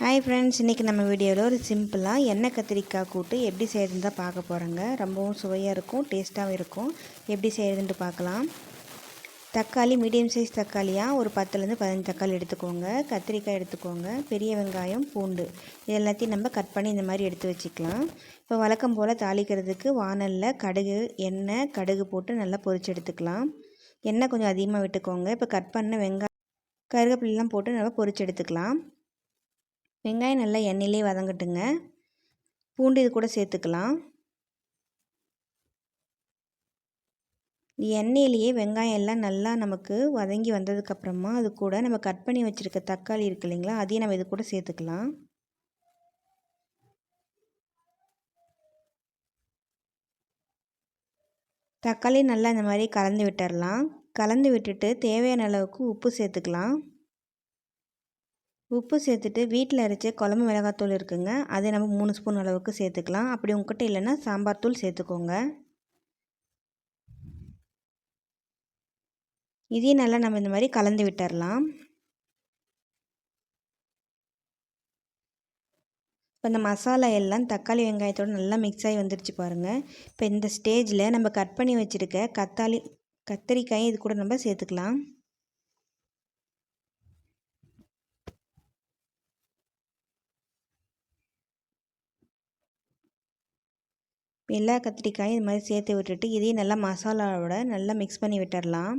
Hi friends இன்றைக்கி நம்ம வீடியோவில் ஒரு சிம்பிளாக எண்ணெய் கத்திரிக்காய் கூட்டு எப்படி செய்கிறதுன்னு தான் பார்க்க போகிறோங்க ரொம்பவும் சுவையாக இருக்கும் டேஸ்ட்டாகவும் இருக்கும். எப்படி செய்கிறதுன்ட்டு பார்க்கலாம். தக்காளி மீடியம் சைஸ் தக்காளியாக ஒரு பத்துலேருந்து பதினஞ்சு தக்காளி எடுத்துக்கோங்க. கத்திரிக்காய் எடுத்துக்கோங்க. பெரிய வெங்காயம் பூண்டு இது எல்லாத்தையும் நம்ம கட் பண்ணி இந்த மாதிரி எடுத்து வச்சுக்கலாம். இப்போ வழக்கம் போல் தாளிக்கிறதுக்கு வானலில் கடுகு எண்ணெய் கடுகு போட்டு நல்லா பொரிச்சு எடுத்துக்கலாம். எண்ணெய் கொஞ்சம் அதிகமாக விட்டுக்கோங்க. இப்போ கட் பண்ண வெங்காயம் கருவேப்பிலாம் போட்டு நல்லா பொரிச்சு எடுத்துக்கலாம். வெங்காயம் நல்லா எண்ணெயிலே வதங்கட்டுங்க. பூண்டு இது கூட சேர்த்துக்கலாம். எண்ணெயிலேயே வெங்காயம் எல்லாம் நல்லா நமக்கு வதங்கி வந்ததுக்கப்புறமா அது கூட நம்ம கட் பண்ணி வச்சுருக்க தக்காளி இருக்கு இல்லைங்களா அதையும் நம்ம இது கூட சேர்த்துக்கலாம். தக்காளி நல்லா இந்த மாதிரி கலந்து விட்டுடலாம் கலந்து விட்டுட்டு தேவையான அளவுக்கு உப்பு சேர்த்துக்கலாம். உப்பு சேர்த்துட்டு வீட்டில் அரைச்ச குழம்பு மிளகாத்தூள் இருக்குங்க. அதை நம்ம மூணு ஸ்பூன் அளவுக்கு சேர்த்துக்கலாம். அப்படி உங்ககிட்ட இல்லைன்னா சாம்பார் தூள் சேர்த்துக்கோங்க. இதையும் நல்லா நம்ம இந்த மாதிரி கலந்து விட்டுடலாம் இப்போ இந்த மசாலா எல்லாம் தக்காளி வெங்காயத்தோடு நல்லா மிக்ஸ் ஆகி வந்துருச்சு பாருங்கள் இப்போ இந்த ஸ்டேஜில் நம்ம கட் பண்ணி வச்சுருக்க கத்தாளி கத்திரிக்காயும் இது கூட நம்ம சேர்த்துக்கலாம். எல்லா கத்திரிக்காயும் இது மாதிரி சேர்த்து விட்டுட்டு இதையும் நல்லா மசாலாவோட நல்லா மிக்ஸ் பண்ணி விட்டுடலாம்.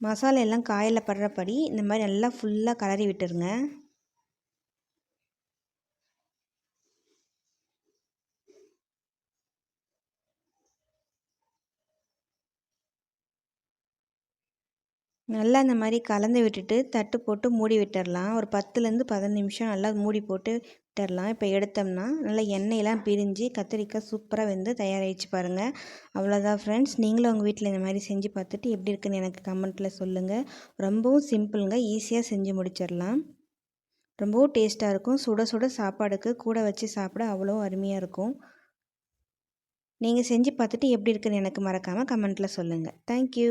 மசாலா எல்லாம் காயில் படுறபடி இந்த மாதிரி நல்லா ஃபுல்லாக கலரி விட்டுருங்க. நல்லா இந்த மாதிரி கலந்து விட்டுட்டு தட்டு போட்டு மூடி விட்டுடலாம் ஒரு பத்துலேருந்து பதினஞ்சு நிமிஷம் நல்லா மூடி போட்டு விட்டுடலாம் இப்போ எடுத்தோம்னா நல்லா எண்ணெயெல்லாம் பிரிஞ்சு கத்திரிக்காய் சூப்பராக வெந்து தயாராகிடுச்சு பாருங்கள் அவ்வளோதான் ஃப்ரெண்ட்ஸ் நீங்களும் உங்கள் வீட்டில் இந்த மாதிரி செஞ்சு பார்த்துட்டு எப்படி இருக்குன்னு எனக்கு கமெண்ட்டில் சொல்லுங்கள் ரொம்பவும் சிம்பிளுங்க ஈஸியாக செஞ்சு முடிச்சிடலாம். ரொம்பவும் டேஸ்ட்டாக இருக்கும். சுட சுட சாப்பாடுக்கு கூட வச்சு சாப்பிட அவ்வளோ அருமையாக இருக்கும். நீங்கள் செஞ்சு பார்த்துட்டு எப்படி இருக்குன்னு எனக்கு மறக்காமல் கமெண்ட்டில் சொல்லுங்கள் தேங்க்யூ